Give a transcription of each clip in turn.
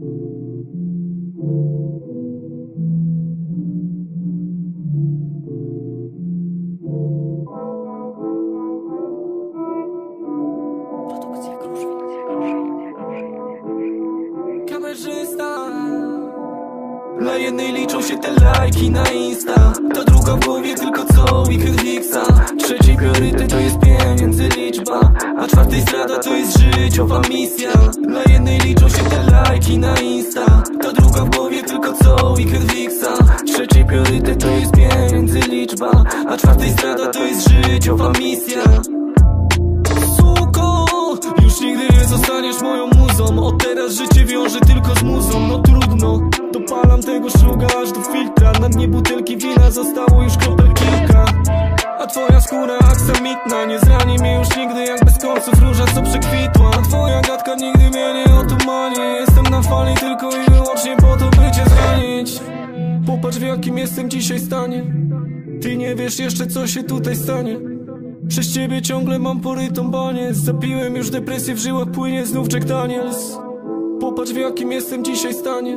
Dla jednej liczą się te lajki na Insta. Ta druga w głowie tylko co weekend fixa Trzeci priorytet to jest pieniędzy liczba. A czwartej zdrada to jest życiowa misja. Dla jednej liczą się te lajki na Insta. Ta druga w głowie tylko co weekend fixa Trzeci priorytet to jest pieniędzy liczba A czwartej zdrada to jest życiowa misja. Suko, już nigdy nie zostaniesz moją muzą. Od teraz życie wiąże tylko z muzą. No trudno, dopalam tego szluga aż do filtra. Na dnie butelki wina zostało już kropel kilka A twoja skóra aksamitna Nie zrani mnie już nigdy jak bez końców róża co przekwitła A twoja gadka nigdy mnie nie otumani. Jestem na fali tylko i wyłącznie po to by cię zranić. Popatrz w jakim jestem dzisiaj stanie. Ty nie wiesz jeszcze co się tutaj stanie. Przez ciebie ciągle mam porytą banię Zapiłem już depresję w żyłach, płynie znów Jack Daniels. Popatrz w jakim jestem dzisiaj stanie.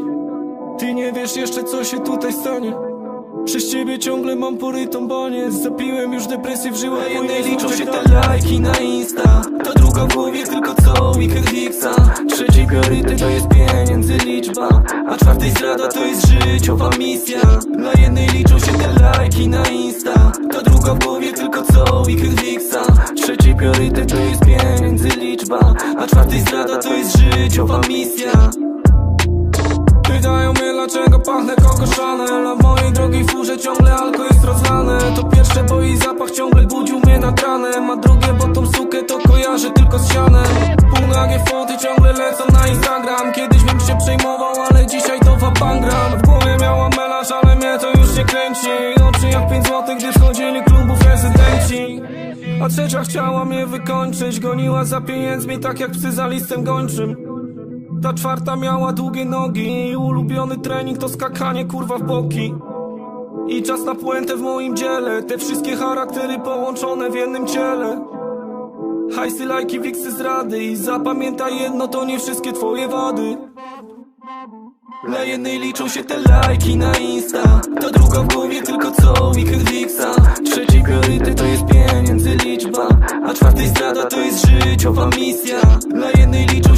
Ty nie wiesz jeszcze co się tutaj stanie przez ciebie ciągle mam porytą banię Zapiłem już depresję w żyłach Jednej liczą się te lajki na Insta. Ta druga w głowie tylko co weekend fixa Trzeci priorytet to jest pieniędzy liczba. A czwartej zdrada to jest życiowa misja. Dla jednej liczą się te lajki na Insta. Ta druga w głowie tylko co weekend fixa Trzeci priorytet to jest pieniędzy liczba. A czwartej zdrada to jest życiowa misja dlaczego pachnę Coco Chanel A w mojej drogiej furze ciągle alko jest rozlane. To pierwsze, bo jej zapach ciągle budził mnie nad ranem A drugie, bo tą sukę to kojarzę tylko z sianem. Półnagie foty ciągle lecą na Instagram. Kiedyś bym się przejmował, ale dzisiaj to wapangram W głowie miałam melanż, ale mnie to już nie kręci. Oczy jak 5 złotych, gdy wchodzili klubów rezydenci. A trzecia chciała mnie wykończyć Goniła za pieniędzmi tak jak psy za listem gończym ta czwarta miała długie nogi ulubiony trening to skakanie kurwa w boki. I czas na puentę w moim dziele. Te wszystkie charaktery połączone w jednym ciele. Hajsy, lajki, wiksy, zrady I zapamiętaj jedno, to nie wszystkie twoje wady. Dla jednej liczą się te lajki na Insta. Ta druga w głowie tylko co weekend fixa Trzeci priorytet to jest pieniędzy liczba. A czwartej zdrada to jest życiowa misja. Dla jednej liczą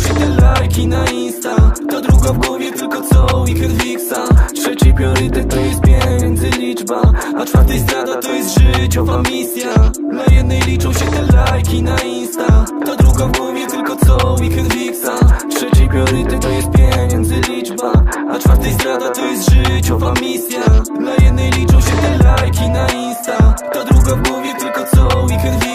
lajki na Insta Ta druga w głowie tylko co? Weekend fixa Trzeci priorytet to jest pieniędzy liczba. A czwartej zdrada to jest życiowa misja. Dla jednej liczą się te lajki na Insta. Ta druga w głowie tylko co? Weekend fixa Trzeci priorytet to jest pieniędzy liczba. A czwartej zdrada to jest życiowa misja. Dla jednej liczą się te lajki na Insta. Ta druga w głowie tylko co? Weekend fixa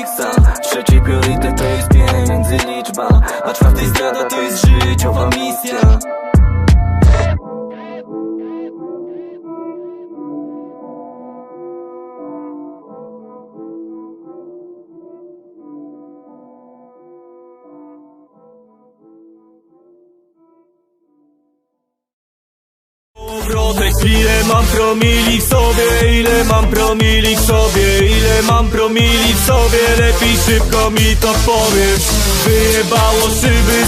Ile mam promili w sobie, ile mam promili w sobie, ile mam promili w sobie, lepiej szybko mi to powiedz Wyjebało szyby